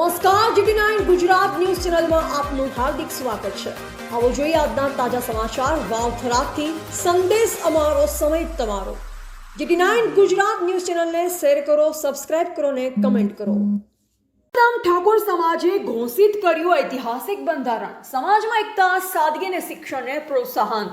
નમસ્કાર, GT nine Gujarat news ચેનલમાં આપનું હાર્દિક સ્વાગત છે. આવો જોઈએ આજના તાજા સમાચાર. વાવથરાથી સંદેશ અમારો, સમય તમારો. જીટી નાઇન ગુજરાત ન્યૂઝ ચેનલને શેર કરો, સબસ્ક્રાઇબ કરો ને કમેન્ટ કરો. ઠાકોર સમાજે ઘોષિત કર્યું ઐતિહાસિક બંધારણ. સમાજમાં એકતા, સાદગી અને શિક્ષણને પ્રોત્સાહન.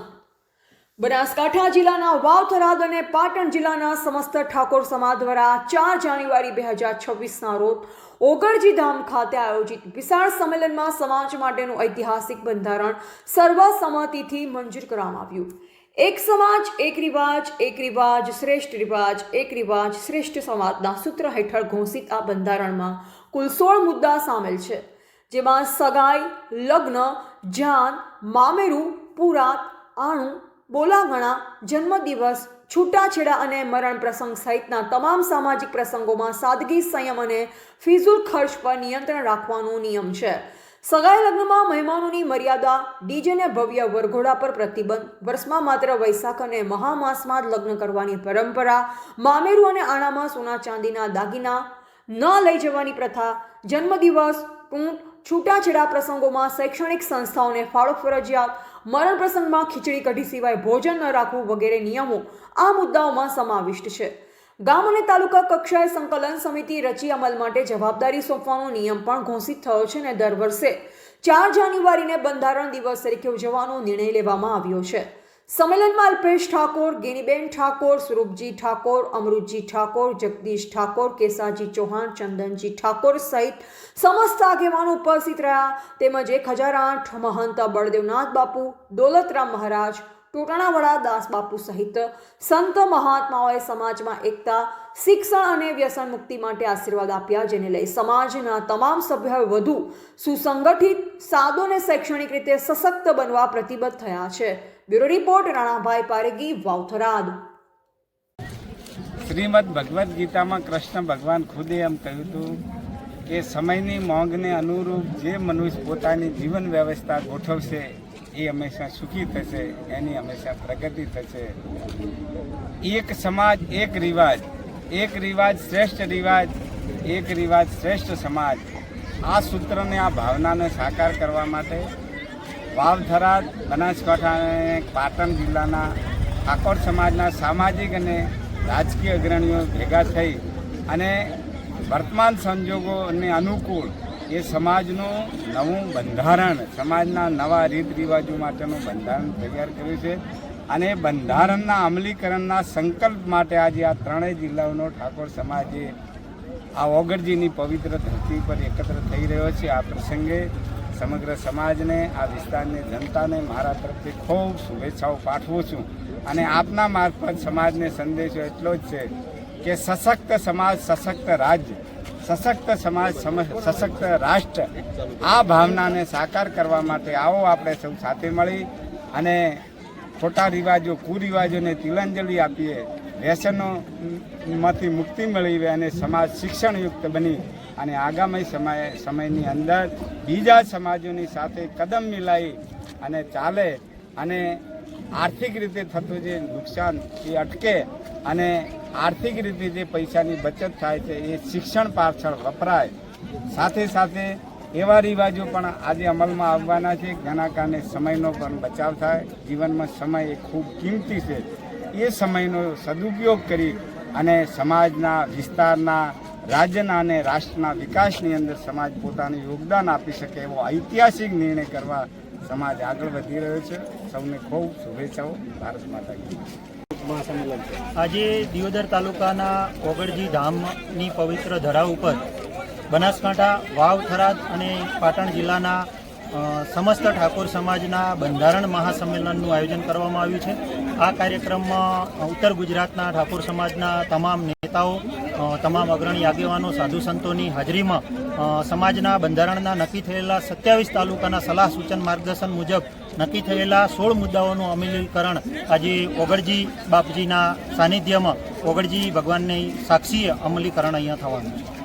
બનાસકાંઠા જિલ્લાના વાવ થરાદ અને પાટણ જિલ્લાના સમસ્ત ઠાકોર સમાજ દ્વારા ચાર જાન્યુઆરી બે હજાર છવ્વીસના રોજ ઓગળજી ધામ ખાતે આયોજિત વિશાળ સંમેલનમાં સમાજ માટેનું ઐતિહાસિક બંધારણ સર્વસંમતિથી મંજૂર કરવામાં આવ્યું. એક સમાજ, એક રિવાજ એક રિવાજ, શ્રેષ્ઠ રિવાજ, એક રિવાજ, શ્રેષ્ઠ સમાજના સૂત્ર હેઠળ ઘોષિત આ બંધારણમાં કુલ સોળ મુદ્દા સામેલ છે, જેમાં સગાઈ, લગ્ન, જાન, મામેરું, પુરાત, આણું બોલાગણા જન્મદિવસ, છૂટાછેડા અને મરણ પ્રસંગ સહિતના તમામ સામાજિક પ્રસંગોમાં સાદગી, સંયમ અને ફિઝુલ ખર્ચ પર નિયંત્રણ રાખવાનો નિયમ છે. સગાઈ લગ્નમાં મહેમાનોની મર્યાદા ડીજેને ભવ્ય વરઘોડા પર પ્રતિબંધ, વર્ષમાં માત્ર વૈશાખ અને મહામાસમાં જ લગ્ન કરવાની પરંપરા, મામેરું અને આણામાં સોના ચાંદીના દાગીના, ન લઈ જવાની પ્રથા, જન્મદિવસ ટૂંટ છૂટાછેડા પ્રસંગોમાં શૈક્ષણિક સંસ્થાઓને ફાળો ફરજિયાત મરણ પ્રસંગમાં ખીચડી કઢી સિવાય ભોજન ન રાખવું વગેરે નિયમો આ મુદ્દાઓમાં સમાવિષ્ટ છે. ગામ અને તાલુકા કક્ષાએ સંકલન સમિતિ રચી અમલ માટે જવાબદારી સોંપવાનો નિયમ પણ ઘોષિત થયો છે અને દર વર્ષે ચાર જાન્યુઆરીને બંધારણ દિવસ તરીકે ઉજવવાનો નિર્ણય લેવામાં આવ્યો છે. સંમેલનમાં અલ્પેશ ઠાકોર ગેનીબેન ઠાકોર, સ્વરૂપજી ઠાકોર, અમૃતજી ઠાકોર, જગદીશ ઠાકોર, કેસાજી ચૌહાણ, ચંદનજી ઠાકોર સહિત સમસ્ત આગેવાનો ઉપસ્થિત રહ્યા. તેમજ એક હજાર આઠ મહંત બળદેવનાથ બાપુ, દોલતરામ મહારાજ ટોટાણાવાળા વડા દાસબાપુ સહિત સંત મહાત્માઓએ સમાજમાં એકતા, શિક્ષણ અને વ્યસન મુક્તિ માટે આશીર્વાદ આપ્યા, જેને લઈ સમાજના તમામ સભ્યોએ વધુ સુસંગઠિત, સાદો અને શૈક્ષણિક રીતે સશક્ત બનવા પ્રતિબદ્ધ થયા છે. Bureau report, Ranabhai Paregi, Vavtharad. Shrimad Bhagavad ગીતામાં કૃષ્ણ ભગવાન ખુદે એમ કહ્યું હતું કે સમયની મોંઘને અનુરૂપ જે મનુષ્ય પોતાની જીવન વ્યવસ્થા ગોઠવશે એ હંમેશા સુખી થશે, એની હંમેશા પ્રગતિ થશે. એક સમાજ, એક રિવાજ એક રિવાજ શ્રેષ્ઠ રિવાજ, એક રિવાજ શ્રેષ્ઠ સમાજ. આ સૂત્રને, આ ભાવનાને સાકાર કરવા માટે વાવધરા બનાસકાંઠા અને પાટણ જિલ્લાના ઠાકોર સમાજના સામાજિક અને રાજકીય અગ્રણીઓ ભેગા થઈ અને વર્તમાન સંજોગોને અનુકૂળ એ સમાજનું નવું બંધારણ, સમાજના નવા રીત રિવાજો માટેનું બંધારણ તૈયાર કર્યું છે. અને બંધારણના અમલીકરણના સંકલ્પ માટે આજે આ ત્રણેય જિલ્લાઓનો ઠાકોર સમાજે આ ઓગળજીની પવિત્ર ધરતી પર એકત્ર થઈ રહ્યો છે. આ પ્રસંગે સમગ્ર સમાજને, આ વિસ્તારની જનતાને મારા તરફથી ખૂબ શુભેચ્છાઓ પાઠવું છું. અને આપના મારફત સમાજને સંદેશો એટલો જ છે કે સશક્ત સમાજ, સશક્ત રાજ્ય સશક્ત સમાજ સશક્ત રાષ્ટ્ર, આ ભાવનાને સાકાર કરવા માટે આવો આપણે સૌ સાથે મળી અને ખોટા રિવાજો, કુરિવાજોને તિલાંજલિ આપીએ, વ્યસનોમાંથી મુક્તિ મળીએ અને સમાજ શિક્ષણયુક્ત બની અને આગામી સમય સમયની અંદર બીજા સમાજોની સાથે કદમ મિલાવી અને ચાલે અને આર્થિક રીતે થતું જે નુકસાન એ અટકે અને આર્થિક રીતે જે પૈસાની બચત થાય છે, એ શિક્ષણ પાછળ વપરાય. સાથે સાથે એવા રિવાજો પણ આજે અમલમાં આવવાના છે. ઘણા કારણે સમયનો પણ બચાવ થાય. જીવનમાં સમય એ ખૂબ કિંમતી છે. એ સમયનો સદુપયોગ કરી અને સમાજના વિસ્તારના, રાજ્યના અને રાષ્ટ્રના વિકાસની અંદર સમાજ પોતાનું યોગદાન આપી શકે એવો ઐતિહાસિક નિર્ણય કરવા સમાજ આગળ વધી રહ્યો છે. સૌને ખૂબ શુભેચ્છાઓ. ભારત માતા જય. આજે દિયોદર તાલુકાના ઓગળજી ધામની પવિત્ર ધરા ઉપર બનાસકાંઠા વાવ થરાદ અને પાટણ જિલ્લાના સમસ્ત ઠાકોર સમાજના બંધારણ મહાસંમેલનનું આયોજન કરવામાં આવ્યું છે આ કાર્યક્રમમાં ઉત્તર ગુજરાતના ઠાકોર સમાજના તમામ નેતાઓ તમામ અગ્રણી આગેવાનો, સાધુ સંતોની હાજરીમાં સમાજના બંધારણના નક્કી થયેલા સત્યાવીસ તાલુકાના સલાહ સૂચન માર્ગદર્શન મુજબ નક્કી થયેલા સોળ મુદ્દાઓનું અમલીકરણ આજે ઓગળજી બાપજીના સાનિધ્યમાં ઓગળજી ભગવાનની સાક્ષીએ અમલીકરણ અહીંયા થવાનું છે.